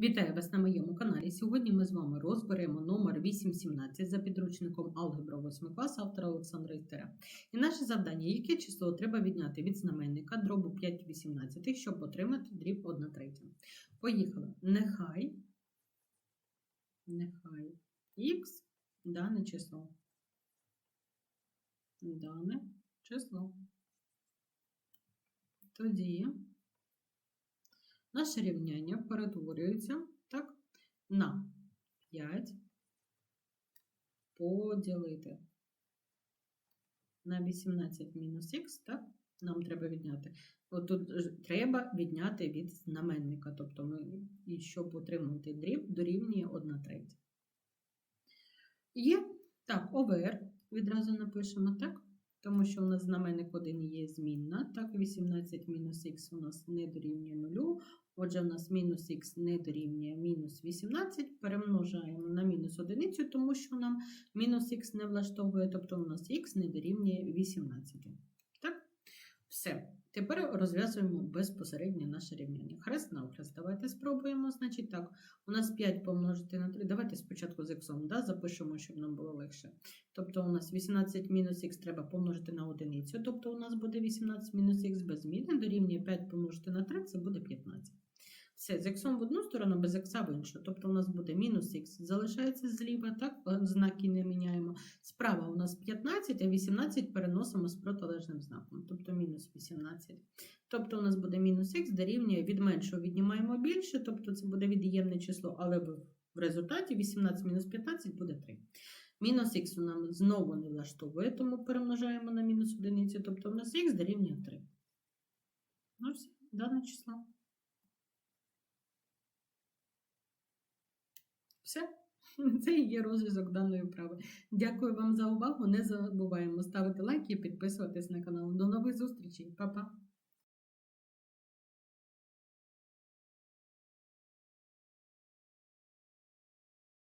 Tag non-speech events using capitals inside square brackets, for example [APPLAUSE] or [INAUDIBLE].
Вітаю вас на моєму каналі. Сьогодні ми з вами розберемо номер 817 за підручником Алгебра 8 клас автора Олександра Істера. І наше завдання, яке число треба відняти від знаменника дробу 5 18, щоб отримати дріб 1 третя. Поїхали. Нехай, нехай х дане число. Дане число. Тоді наше рівняння перетворюється так, на 5 поділити на 18 мінус х, так? Нам треба відняти. От тут треба відняти від знаменника. Тобто ми, і щоб отримати дріб, дорівнює 1 третя. Є, так, ОВР відразу напишемо, так? Тому що у нас знаменник 1 є змінна. Так, 18 мінус х у нас не дорівнює 0. Отже, у нас мінус х не дорівнює мінус 18. Перемножаємо на мінус одиницю, тому що нам мінус х не влаштовує, тобто у нас х не дорівнює 18. Так? Все. Тепер розв'язуємо безпосередньо наше рівняння. Хрест на хрест. Давайте спробуємо. Значить так, у нас 5 помножити на 3. Давайте спочатку з х да, запишемо, щоб нам було легше. Тобто у нас 18 мінус х треба помножити на одиницю. Тобто у нас буде 18 мінус х без зміни, дорівнює 5 помножити на 3, це буде 15. Все, з х в одну сторону, без х в іншу. Тобто у нас буде мінус х залишається зліва, так, знаки не міняємо. Справа у нас 15, а 18 переносимо з протилежним знаком, тобто мінус 18. Тобто у нас буде мінус х дорівнює від меншого віднімаємо більше, тобто це буде від'ємне число, але в результаті 18 мінус 15 буде 3. Мінус х нам знову не влаштовує, тому перемножаємо на мінус одиницю, тобто у нас х дорівнює 3. Ну все, дане число. Все. [LAUGHS] Це і є розв'язок даної вправи. Дякую вам за увагу. Не забуваємо ставити лайки і підписуватись на канал. До нових зустрічей. Па-па!